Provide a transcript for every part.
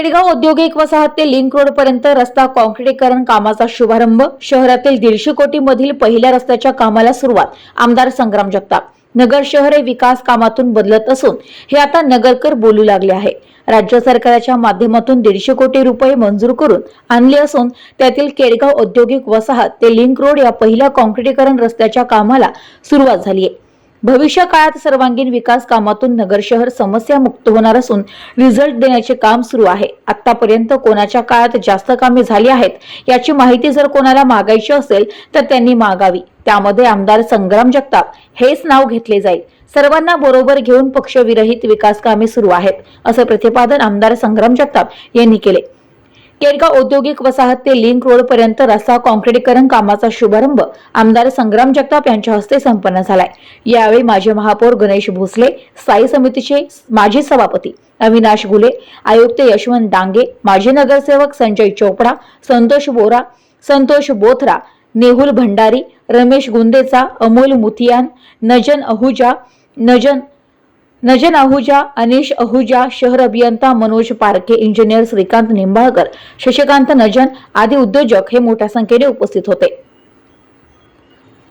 केडगाव औद्योगिक वसाहत ते लिंक रोड पर्यंत रस्ता कॉन्क्रिटीकरण कामाचा शुभारंभ. शहरातील दीडशे कोटी मधील पहिल्या रस्त्याच्या कामाला सुरुवात आमदार संग्राम जगताप. नगर शहर हे विकास कामातून बदलत असून हे आता नगरकर बोलू लागले आहे. राज्य सरकारच्या माध्यमातून दीडशे कोटी रुपये मंजूर करून आणले असून त्यातील केडगाव औद्योगिक वसाहत ते लिंक रोड या पहिल्या कॉन्क्रिटीकरण रस्त्याच्या कामाला सुरुवात झाली आहे. भविष्य काळात सर्वांगीण विकास कामातून नगर शहर समस्या मुक्त होणार असून रिझल्ट देण्याचे काम सुरू आहे. आतापर्यंत कोणाच्या काळात जास्त कामे झाली आहेत याची माहिती जर कोणाला मागायची असेल तर त्यांनी मागावी. त्यामध्ये आमदार संग्राम जगताप हेच नाव घेतले जाईल. सर्वांना बरोबर घेऊन पक्षविरहित विकास कामे सुरू आहेत असं प्रतिपादन आमदार संग्राम जगताप यांनी केले. केडगाव औद्योगिक वसाहत ते लिंक रोड पर्यंत रस्ता कॉन्क्रीटीकरण कामाचा शुभारंभ आमदार संग्राम जगताप यांच्या हस्ते संपन्न झालाय. यावेळी माजी महापौर गणेश भोसले स्थायी समितीचे माजी सभापती अविनाश गुले आयुक्त यशवंत डांगे माजी नगरसेवक संजय चोपडा संतोष बोरा संतोष बोथरा नेहुल भंडारी रमेश गुंदेचा अमोल मुथियान नजन अहुजा नजन नजन आहुजा अनिश अहुजा शहर अभियंता मनोज पारखे इंजिनियर श्रीकांत निंबाळकर शशिकांत नजन आदी उद्योजक हे मोठ्या संख्येने उपस्थित होते.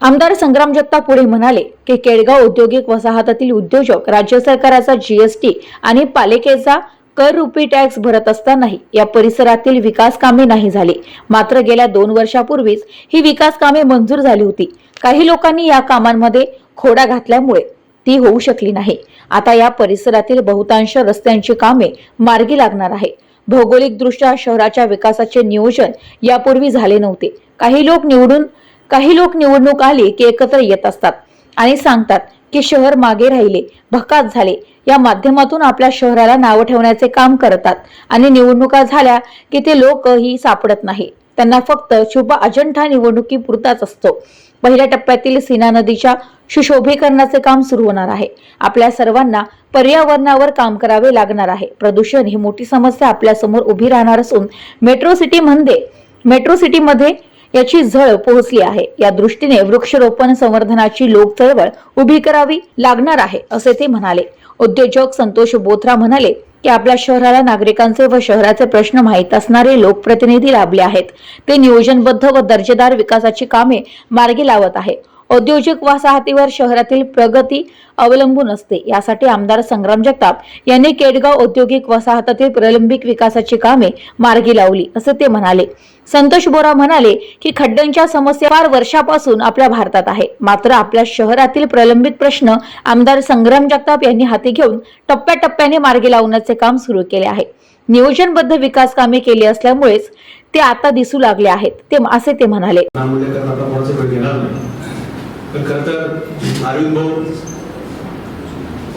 आमदार संग्राम जगताप पुढे म्हणाले की केडगाव औद्योगिक वसाहतातील उद्योजक राज्य सरकाराचा जीएसटी आणि पालिकेचा कर रुपी टॅक्स भरत असतानाही या परिसरातील विकास कामे नाही झाली. मात्र गेल्या दोन वर्षापूर्वीच ही विकास कामे मंजूर झाली होती. काही लोकांनी या कामांमध्ये खोडा घातल्यामुळे ती होऊ शकली नाही. आता या परिसरातील बहुतांश रस्त्यांची कामे मार्गी लागणार आहे. भौगोलिक दृष्ट्या शहराच्या विकासाचे नियोजन यापूर्वी झाले नव्हते. काही लोक निवडून काही लोक निवडणूक आली की एकत्र येत असतात आणि सांगतात की शहर मागे राहिले भकास झाले. या माध्यमातून आपल्या शहराला नावं ठेवण्याचे काम करतात आणि निवडणुका झाल्या की ते लोकही सापडत नाही. त्यांना फक्त शुभ अजंठा निवडणुकीपुरताच असतो. पहिल्या टप्प्यातील सीना नदीच्या सुशोभीकरणाचे काम सुरू होणार आहे. आपल्या सर्वांना पर्यावरणावर काम करावे लागणार आहे. प्रदूषण ही मोठी समस्या आपल्यासमोर उभी राहणार असून मेट्रो सिटीमध्ये मेट्रो सिटीमध्ये याची झळ पोहोचली आहे. या दृष्टीने वृक्षरोपण संवर्धनाची लोक चळवळ उभी करावी लागणार आहे असे ते म्हणाले. उद्योजक संतोष बोथरा म्हणाले की आपल्या शहराला नागरिकांचे व शहराचे प्रश्न माहीत असणारे लोकप्रतिनिधी लाभले आहेत. ते नियोजनबद्ध व दर्जेदार विकासाची कामे मार्गी लावत आहे. औद्योगिक वसाहतीवर शहरातील प्रगती अवलंबून असते. यासाठी आमदार संग्राम जगताप यांनी केडगाव औद्योगिक वसाहतातील प्रलंबिक विकासाची कामे मार्गी लावली असे ते म्हणाले. संतोष बोरा म्हणाले की खड्ड्यांच्या समस्या फार वर्षापासून आपल्या भारतात आहे. मात्र आपल्या शहरातील प्रलंबित प्रश्न आमदार संग्राम जगताप यांनी हाती घेऊन टप्प्याटप्प्याने मार्गी लावण्याचे काम सुरू केले आहे. नियोजनबद्ध विकास कामे केली असल्यामुळेच ते आता दिसू लागले आहेत. ते असे ते म्हणाले.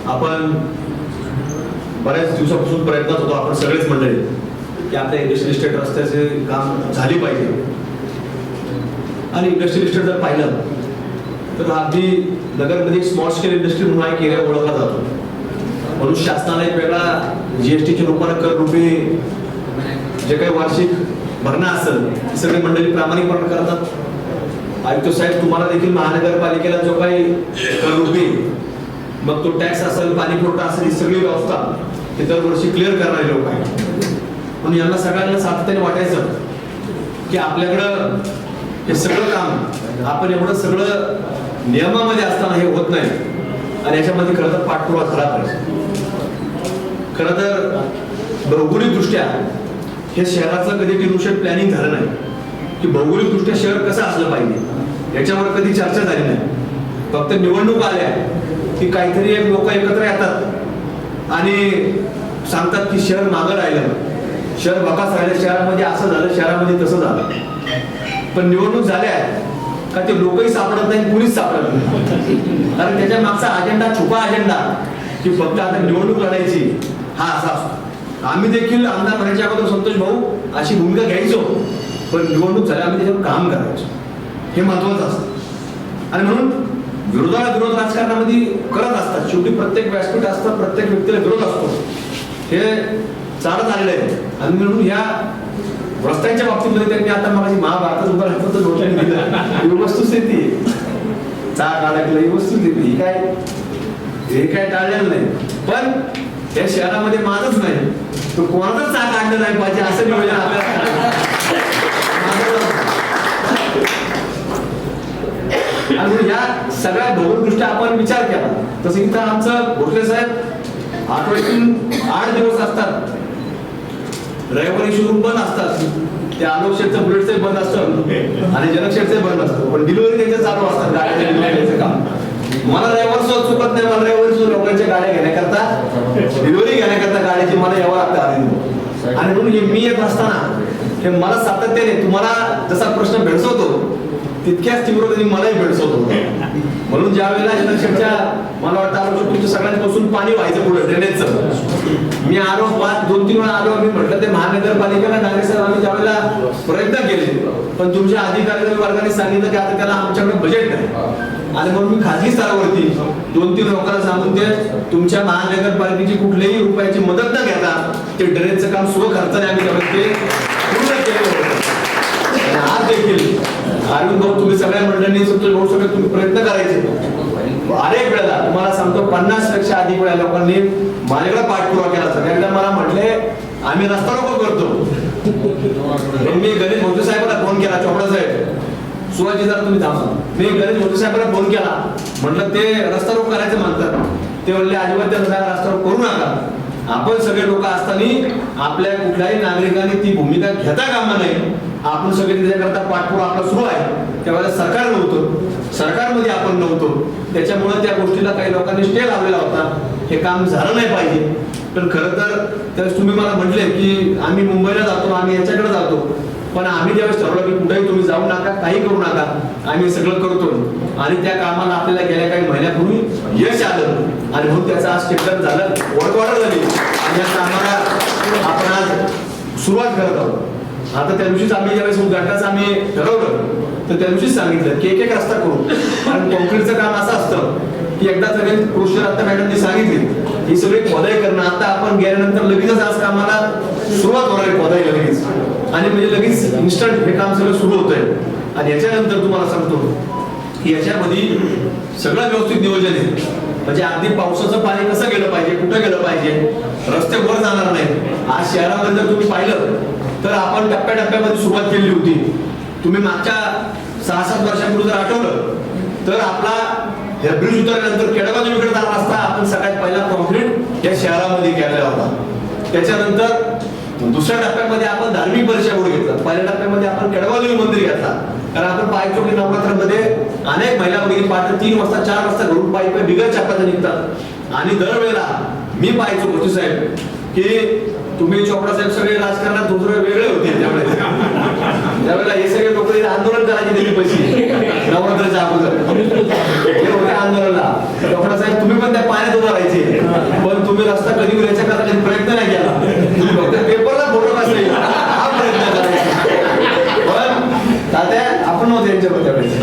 आपण बऱ्याच दिवसापासून प्रयत्नात होतो. आपण सगळेच मंडळी की आपल्या इंडस्ट्रियल इस्टेट रस्त्याचे काम झाले पाहिजे. आणि इंडस्ट्रियल इस्टेट जर पाहिलं तर अगदी नगरमध्ये स्मॉल स्केल इंडस्ट्री म्हणून एक एरिया ओळखला जातो. म्हणून शासनाने एक वेगळा जीएसटीच्या रूपाने कर रुपये जे काही वार्षिक भरणा असेल सगळी मंडळी प्रामाणिकपणे करतात. आयुक्त साहेब तुम्हाला देखील महानगरपालिकेला जो काही कर रुपये मग तो टॅक्स असेल पाणी पुरवठा असेल ही सगळी व्यवस्था हे दरवर्षी क्लिअर करणारे लोक आहेत. म्हणून यांना सगळ्यांना सातत्याने वाटायचं की आपल्याकडं हे सगळं काम आपण एवढं सगळं नियमामध्ये असताना हे होत नाही. आणि याच्यामध्ये खरं तर पाठपुरावा खरा पाहिजे. खरं तर भौगोलिकदृष्ट्या हे शहराचं कधी डिव्हिशन प्लॅनिंग झालं नाही. की भौगोलिकदृष्ट्या शहर कसं असलं पाहिजे याच्यावर कधी चर्चा झाली नाही. फक्त निवडणूक आल्या की काहीतरी एक लोक एकत्र येतात आणि सांगतात की शहर मागं राहिलं. शहर बकास राहिलं शहरामध्ये असं झालं शहरामध्ये तसं झालं. पण निवडणूक झाल्या का ते लोकही सापडत नाही कुणीच सापडत नाही. कारण त्याच्या मागचा अजेंडा छुपा अजेंडा की फक्त आता निवडणूक लढायची हा असा असतो. आम्ही देखील आमदार म्हणायच्या अगोदर संतोष भाऊ अशी भूमिका घ्यायचो. पण निवडणूक झाल्या आम्ही त्याच्यावर काम करायचो. हे महत्वाचं असतं. आणि म्हणून विरोधाला विरोध राजकारणामध्ये करत असतात. शेवटी प्रत्येक व्यासपीठ असतं प्रत्येक व्यक्तीला विरोध असतो. हे चालत आलेलं आहे. आणि म्हणून ह्या रस्त्यांच्या बाबतीमध्ये त्यांनी आता मला महाभारतात उभं राहतो तर डोक्याने दिलं ही वस्तुस्थिती आहे. चाक अडकलं ही वस्तुस्थिती ही काय हे काय टाळलेलं नाही. पण या शहरामध्ये माझच नाही. तो कोणाचाच चाक आणलं नाही पाहिजे असं नियोजन आपल्याला. आणि या सगळ्या दृष्ट्या आपण विचार केला. तसं इथं आमचं भोसले साहेब आठवड्यातून आठ दिवस असतात. रविवारी शोरूम बंद असतात. ते आलोक शेडचं बुलेटचं बंद असतं. आणि जनक शेडचं बंद असतं. पण डिलिव्हरी त्यांच्या चालू असतात. गाड्या डिलिव्हरीचं काम. मला रविवार सुद्धा चुकत नाही. मला रविवारी सुद्धा लोकांच्या गाड्या घेण्याकरता डिलिव्हरी घेण्याकरता गाड्याची मला यावं लागतं आधी आणि म्हणून मी येत असताना हे मला सातत्याने तुम्हाला जसा प्रश्न भेडसवतो तितक्याच तीव्रतेने मलाही भेडसवत होता. म्हणून ज्या वेळेला अक्षरशः मला वाटतं आरोग्य तुमच्या सगळ्यांपासून पाणी व्हायचं पुढे ड्रेनेजचं मी आलो पाच दोन तीन वेळा आलो मी म्हटलं ते महानगरपालिकेला डायरेक्ट साहेब आम्ही त्यावेळेला प्रयत्न केले पण तुमच्या अधिकारी वर्गाने सांगितलं की आता त्याला आमच्याकडे बजेट नाही. आणि म्हणून मी खाजगी स्तरावरती दोन तीन लोकांना सांगून ते तुमच्या महानगरपालिकेची कुठल्याही रुपयाची मदत न घेता ते ड्रेनेजचं काम सुरू आम्ही त्यावेळेस ते पूर्ण केलं होतं. आज देखील अरविंद भाऊ तुम्ही सगळ्या मंडळींनी संतोष सगळे तुम्ही प्रयत्न करायचे. अनेक वेळेला तुम्हाला सांगतो पन्नासपेक्षा अधिक वेळा लोकांनी माझ्याकडे पाठपुरावा केला. सगळ्यांना एकदा मला म्हटले आम्ही रस्ता रोको करतो. मी गणेश मोदी साहेबांना फोन केला चोपडा साहेब सुवाजी जरा तुम्ही थांबा. मी गणेश मोदी साहेबांना फोन केला. म्हटलं ते रस्ता रोको करायचं म्हणतात. ते म्हणले अजिबात त्या रस्ता रोको करू नका. आपण सगळे लोक असताना आपल्या कुठल्याही नागरिकांनी ती भूमिका घेता कामा नये. आपण सगळे त्याच्याकरता पाठपुरा आपला सुरू आहे. त्यावेळेला सरकार नव्हतं. सरकारमध्ये आपण नव्हतो. त्याच्यामुळे त्या गोष्टीला काही लोकांनी स्टे लावलेला होता. हे काम झालं नाही पाहिजे. पण खरं तर तुम्ही मला म्हटले की आम्ही मुंबईला जातो आम्ही याच्याकडे जातो. पण आम्ही ज्यावेळेस ठरवलं की कुठेही तुम्ही जाऊ नका काही करू नका आम्ही सगळं करतो. आणि त्या कामाला आपल्याला गेल्या काही महिन्यापूर्वी यश आलं. आणि म्हणून त्याचं आज टेक्टर झालं. वडवाड झाली. आणि या कामाला आपण आज सुरुवात करत आहोत. आता त्या दिवशीच आम्ही ज्यावेळेस उद्घाटनाचं आम्ही ठरवलं तर त्या दिवशीच सांगितलं की एक एक रस्ता करू कारण कॉन्क्रीटचं काम असं असतं की एकदा सगळे कृषी आता मॅडमनी सांगितली ही सगळी खोदाई करणं आता आपण गेल्यानंतर लगेचच आज कामाला सुरुवात होणार आहे खोदाई लगेच. आणि म्हणजे लगेच इन्स्टंट हे काम सगळं सुरू होत आहे आणि याच्यानंतर तुम्हाला सांगतो की याच्यामध्ये सगळं व्यवस्थित नियोजन आहे. म्हणजे अगदी पावसाचं पाणी कसं गेलं पाहिजे कुठं गेलं पाहिजे रस्ते वर जाणार नाही आज शहरामध्ये जर तुम्ही पाहिलं तर आपण टप्प्याटप्प्यामध्ये सुरुवात केली होती. तुम्ही मागच्या सहा सात वर्षापूर्वी जर आठवलं तर आपला हे ब्रिज उतरल्यानंतर केडगाव इकडे जाणार असता आपण सगळ्यात पहिला कॉन्क्रीट या शहरामध्ये केलेला होता. त्याच्यानंतर दुसऱ्या टप्प्यामध्ये आपण धार्मिक परिषद घेतला. पहिल्या टप्प्यामध्ये आपण केडगाव मंदिर घेतला. कारण आपण पायचोटी नवरात्रामध्ये अनेक महिला भगिनी पाठ तीन वाजता चार वाजता घरून पायी बिगर चापाचा निघतात. आणि दरवेळेला मी पाहायचो होतो साहेब की तुम्ही चोपडा साहेब सगळे राजकारणात दुसरे वेगळे होते त्यावेळेस. त्यावेळेला हे सगळे लोक आंदोलन करायचे दिली पैसे. नवरात्राच्या अगोदर. हे होते आंदोलनाला. चोपडा साहेब तुम्ही पण त्या पाण्यात उभं राहायचे. पण तुम्ही रस्ता कधी उद्याच्या याच्या करता प्रयत्न नाही केला. तुम्ही फक्त पेपरला फोटो काढले हा प्रयत्न करायचा. पण तात्या आपण नव्हते यांच्यावर त्यावेळेस.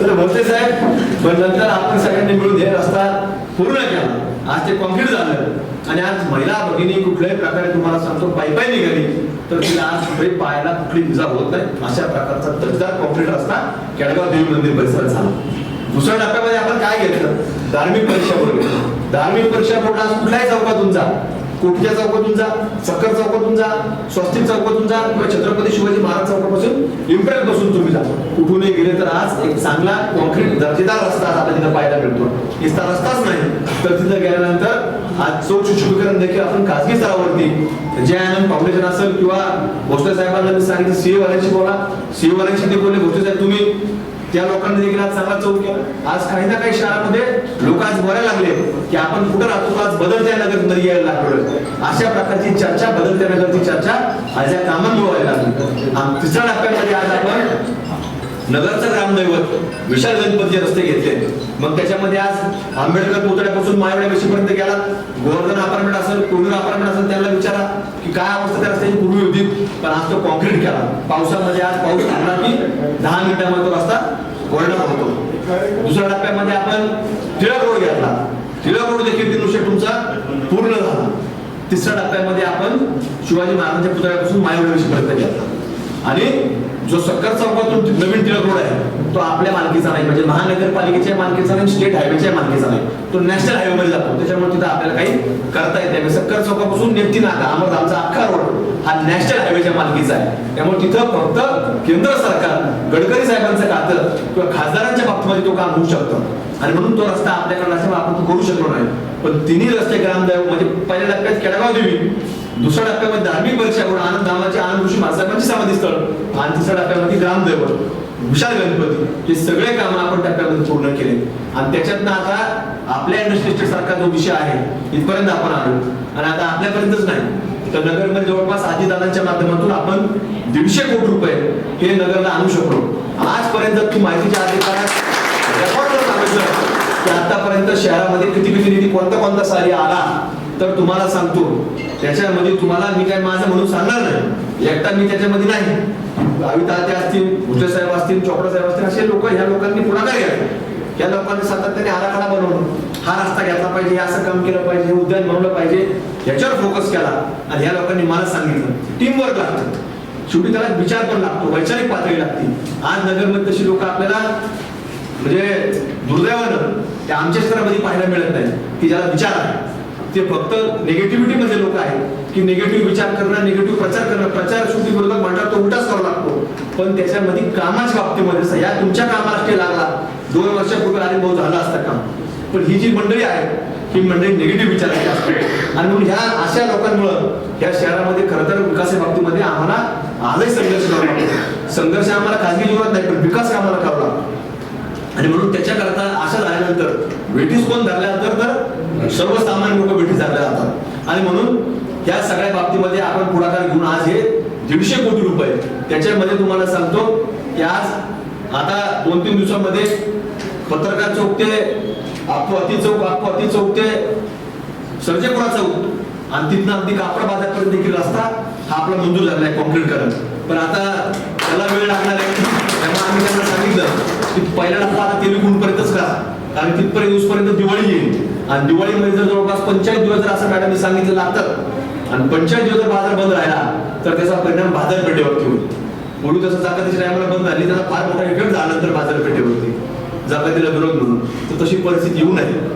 तर भोसले साहेब पण नंतर आपण सगळ्यांनी मिळून हे रस्ता पूर्ण केला. आज ते कॉम्प्लीट झालं. आणि आज महिला भगिनी कुठल्याही प्रकारे तुम्हाला सांगतो पायी पायी निघाली. तर तिला आज कुठे पायाला कुठली इजा होत नाही अशा प्रकारचा दर्जेदार कॉम्प्लीट रस्ता केडगाव देवी मंदिर परिसरात झाला. दुसऱ्या टप्प्यामध्ये आपण काय घेतलं? धार्मिक परीक्षा बोर्ड धार्मिक परीक्षा बोर्ड आज कुठल्याही चौकातून जा कोटक्या चौकातून जा सक्कर चौकातून जा स्वस्तिक चौकातून जा किंवा छत्रपती शिवाजी महाराज चौकापासून इम्प्रेस बसून तुम्ही जा. कुठूनही गेले तर आज एक चांगला कॉन्क्रीट दर्जेदार रस्ता आता तिथं पाहायला मिळतो. नुसता रस्ताच नाही. तर तिथं गेल्यानंतर आज चौक शुशुभीकरण देखील आपण खासगी स्तरावरती जे आनंद फाउंडेशन असेल किंवा भोसले साहेबांना मी सांगितलं सीए वाल्यांशी बोला. सीए वाल्यांशी ते बोलले भोसले साहेब तुम्ही त्या लोकांनी देखील आज चांगला चौक केला. आज काही ना काही शहरामध्ये लोक आज बोलायला लागले की आपण कुठं राहतो? आज बदलत्या नगरमध्ये यायला लागलो. अशा प्रकारची चर्चा बदलत्या नगरची चर्चा आज या कामांमुळे व्हायला लागली. तिसऱ्या टप्प्यामध्ये आज आपण नगरचं ग्रामदैवत विशाल गणपतीचे रस्ते घेतले. मग त्याच्यामध्ये आज आंबेडकर पुतळ्यापासून मायवड्या पर्यंत गेला. गोवर्धन अपार्टमेंट असेल कोणूर अपार्टमेंट असेल त्याला विचारा की काय अवस्था त्या रस्त्याची. पूर्वी होती पण आज तो कॉन्क्रीट केला. पावसामध्ये आज पाऊस थांबला की दहा मिनिटामध्ये तो रस्ता गोल्डन होतो. दुसऱ्या टप्प्यामध्ये आपण टिळक रोड घेतला. टिळक रोड देखील दिनुष्य तुमचा पूर्ण झाला. तिसऱ्या टप्प्यामध्ये आपण शिवाजी महाराजांच्या पुतळ्यापासून मायवड्या पर्यंत घेतला आणि जो सक्कर चौकातून नवीन टिळक रोड आहे. तो आपल्या मालकीचा नाही म्हणजे महानगरपालिकेच्या मालकीचा नाही स्टेट हायवेच्या मालकीचा नाही. तो नॅशनल हायवे मध्ये जातो. त्याच्यामुळे तिथं आपल्याला काही करता येत नाही. म्हणजे सक्कर चौकापासून नेमकी नाका. अमरधामचा अख्खा रोड हा नॅशनल हायवेच्या मालकीचा आहे. त्यामुळे तिथं फक्त केंद्र सरकार गडकरी साहेबांचं खातं किंवा खासदारांच्या बाबतीमध्ये तो काम होऊ शकतं. आणि म्हणून तो रस्ता आपल्याकडे असल्यामुळे आपण तो करू शकलो नाही. पण तिन्ही रस्ते ग्रामदैव म्हणजे पहिल्या टप्प्यात केडगाव देवी दुसऱ्या टप्प्यामध्ये धार्मिक परीक्षा आनंद धामाचे आनंद ऋषी महासाहेबांची समाधी स्थळ आणि तिसऱ्या टप्प्यामध्ये ग्रामदैव विशाल गणपती. हे सगळे कामं आपण टप्प्यामध्ये पूर्ण केले. आणि त्याच्यातनं आता आपल्या इंडस्ट्रीच्या सारखा जो विषय आहे इथपर्यंत आपण आलो. आणि आता आपल्यापर्यंतच नाही. तर नगरमध्ये जवळपास आजीदादांच्या माध्यमातून आपण दीडशे कोटी रुपये हे नगरला आणू शकलो. आजपर्यंत तू माहितीच्या अधिकारात रेकॉर्ड सांगितलं. की आतापर्यंत शहरामध्ये किती किती निधी कोणता कोणता सारी आला. तर तुम्हाला सांगतो त्याच्यामध्ये तुम्हाला मी काय माझं म्हणून सांगणार नाही. एकटा मी त्याच्यामध्ये नाही. अविताते असतील भुजे साहेब असतील चोपडा साहेब असतील असे लोक ह्या लोकांनी पुढाकार घ्या या लोकांनी सातत्याने आराखडा बनवणं. हा रस्ता घेतला पाहिजे हे असं काम केलं पाहिजे उद्यान बनवलं पाहिजे याच्यावर फोकस केला. आणि ह्या लोकांनी मला सांगितलं. टीम वर्क लागतं. शेवटी त्याला विचार पण लागतो वैचारिक पातळी लागते. आज नगरमध्ये तशी लोक आपल्याला म्हणजे दुर्दैवानं ते आमच्या स्तरामध्ये पाहायला मिळत नाही. की ज्याला विचार आहे. ते फक्त निगेटिव्हिटी मध्ये लोक आहेत की निगेटिव्ह विचार करणं निगेटिव्ह प्रचार करणं प्रचार शेवटी विरोधक म्हणतात तो उलटाच करावा लागतो. पण त्याच्यामध्ये कामाच्या बाबतीमध्ये असं, या तुमच्या कामाला स्टे लागला. दोन वर्षापूर्वी आधी भाऊ झालं असतं काम. पण ही जी मंडळी आहे ही मंडळी निगेटिव्ह विचार असते. आणि म्हणून ह्या अशा लोकांमुळं या शहरामध्ये खरं तर विकासा बाबतीमध्ये आम्हाला आजही संघर्ष करावा लागतो. संघर्ष आम्हाला खाजगी जीवनात नाही पण विकास कामाला करावा लागतो. आणि म्हणून त्याच्याकरता अशा झाल्यानंतर ब्रिटिश कोण धरल्यानंतर तर सर्वसामान्य लोक भेटी धरले जातात आणि म्हणून या सगळ्या बाबतीमध्ये आपण पुढाकार घेऊन आज हे दीडशे कोटी रुपये त्याच्यामध्ये तुम्हाला सांगतो की आज आता दोन तीन दिवसामध्ये पत्रकार चौक ते अति चौक अति चौक ते सर्जेपुरा चौक आणि तिथनं अगदी कापड बाजारपर्यंत देखील रस्ता हा आपला मंजूर झालाय आहे कॉन्क्रीट करण पण आता त्याला वेळ लागणार आहे. त्यामुळे आम्ही त्यांना सांगितलं की पहिला रस्ता आता तेलुगुण पर्यंतच करा. कारण तिथपर्यंत दिवसपर्यंत दिवाळी येईल. आणि दिवाळीमध्ये जर जवळपास पंचाळीस दिवस जर असं मॅडमने सांगितलं लागतं आणि पंचाळीस दिवस जर बाजार बंद राहिला तर त्याचा परिणाम बाजारपेठेवरती होईल. म्हणून जसं जागतिक टायमाला बंद झाली त्याचा फार मोठा इफेक्ट झाला नंतर बाजारपेठेवरती. जागतिला विरोध म्हणून. तर तशी परिस्थिती येऊ नये.